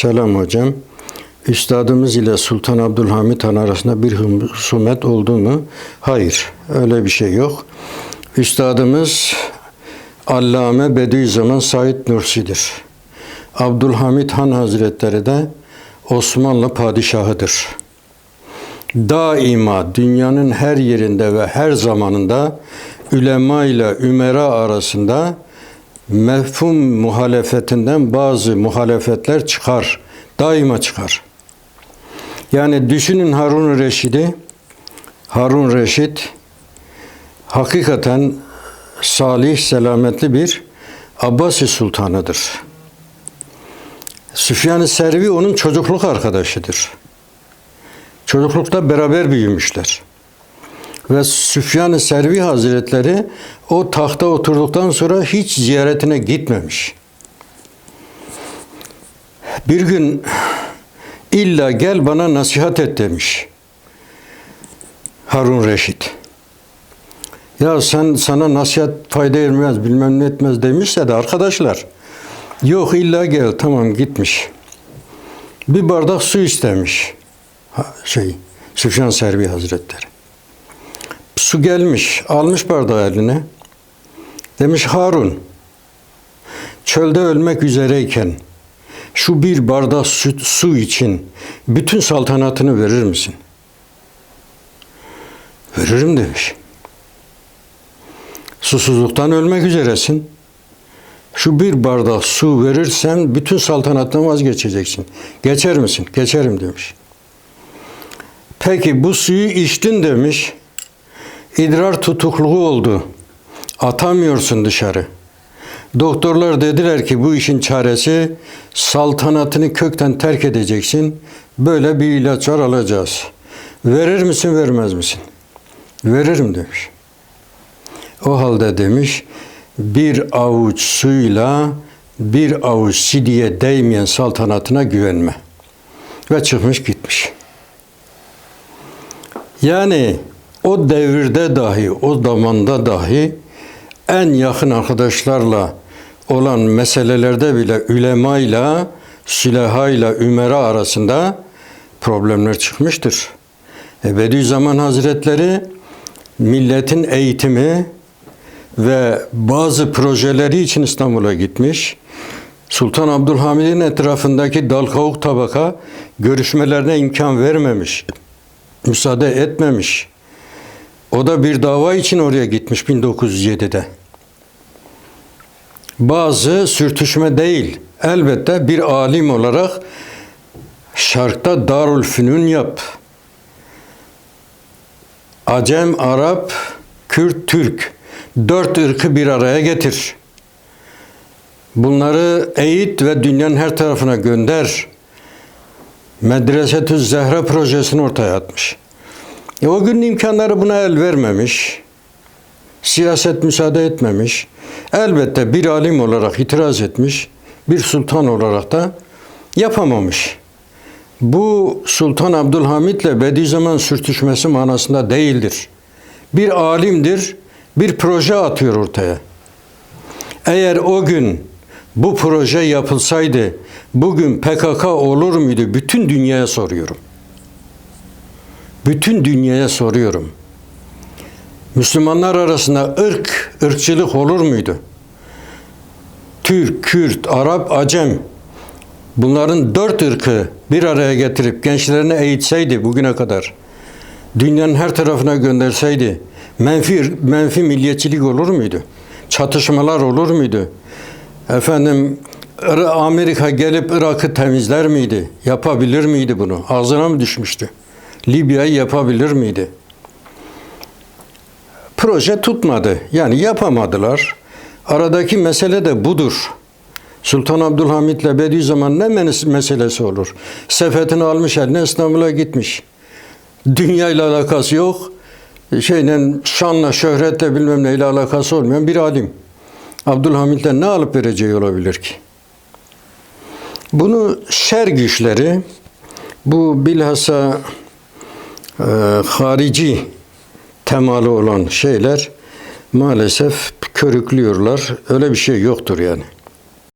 Selam hocam. Üstadımız ile Sultan Abdülhamit Han arasında bir husumet oldu mu? Hayır, öyle bir şey yok. Üstadımız Allame Bediüzzaman Said Nursi'dir. Abdülhamit Han Hazretleri de Osmanlı padişahıdır. Daima dünyanın her yerinde ve her zamanında ulema ile ümera arasında mefhum muhalefetinden bazı muhalefetler çıkar. Daima çıkar. Yani düşünün Harun Reşid'i. Harun Reşit hakikaten salih, selametli bir Abbasi sultanıdır. Süfyan-ı Servi onun çocukluk arkadaşıdır. Çocuklukta beraber büyümüşler. Ve Süfyan-ı Servi Hazretleri o tahta oturduktan sonra hiç ziyaretine gitmemiş. Bir gün illa gel bana nasihat et demiş. Harun Reşit. Ya sen sana nasihat fayda vermez bilmem ne etmez demişse de arkadaşlar. Yok illa gel tamam gitmiş. Bir bardak su istemiş. Şey Süfyan Servi Hazretleri. Su gelmiş, almış bardağı eline. Demiş Harun, çölde ölmek üzereyken şu bir bardak su, su için bütün saltanatını verir misin? Veririm demiş. Susuzluktan ölmek üzeresin. Şu bir bardak su verirsen bütün saltanattan vazgeçeceksin. Geçer misin? Geçerim demiş. Peki bu suyu içtin demiş. İdrar tutukluğu oldu. Atamıyorsun dışarı. Doktorlar dediler ki bu işin çaresi saltanatını kökten terk edeceksin. Böyle bir ilaç var alacağız. Verir misin vermez misin? Veririm demiş. O halde demiş bir avuç suyla bir avuç sidiye değmeyen saltanatına güvenme. Ve çıkmış gitmiş. Yani o devirde dahi, o zamanda dahi en yakın arkadaşlarla olan meselelerde bile ülemayla, sülehayla, ümera arasında problemler çıkmıştır. E, Bediüzzaman Hazretleri milletin eğitimi ve bazı projeleri için İstanbul'a gitmiş. Sultan Abdülhamid'in etrafındaki dal kavuk tabaka görüşmelerine imkan vermemiş. Müsaade etmemiş. O da bir dava için oraya gitmiş 1907'de. Bazı sürtüşme değil. Elbette bir alim olarak şarkta Darül Fünun yap. Acem, Arap, Kürt, Türk. Dört ırkı bir araya getir. Bunları eğit ve dünyanın her tarafına gönder. Medresetü Zehra projesini ortaya atmış. E o gün imkanları buna el vermemiş. Siyaset müsaade etmemiş. Elbette bir alim olarak itiraz etmiş. Bir sultan olarak da yapamamış. Bu Sultan Abdülhamit ile Bediüzzaman sürtüşmesi manasında değildir. Bir alimdir, bir proje atıyor ortaya. Eğer o gün bu proje yapılsaydı bugün PKK olur muydu? Bütün dünyaya soruyorum. Bütün dünyaya soruyorum. Müslümanlar arasında ırk, ırkçılık olur muydu? Türk, Kürt, Arap, Acem bunların dört ırkı bir araya getirip gençlerine eğitseydi bugüne kadar dünyanın her tarafına gönderseydi menfi menfi milliyetçilik olur muydu? Çatışmalar olur muydu? Efendim Amerika gelip Irak'ı temizler miydi? Yapabilir miydi bunu? Ağzına mı düşmüştü? Libya'yı yapabilir miydi? Proje tutmadı. Yani yapamadılar. Aradaki mesele de budur. Sultan Abdülhamit ile Bediüzzaman ne meselesi olur? Sefetini almış eline İstanbul'a gitmiş. Dünya ile alakası yok. Şeyle şanla, şöhretle bilmem neyle alakası olmayan bir alim. Abdülhamit'ten ne alıp vereceği olabilir ki? Bunu şer güçleri, bu bilhassa e, harici temalı olan şeyler maalesef körüklüyorlar. Öyle bir şey yoktur yani.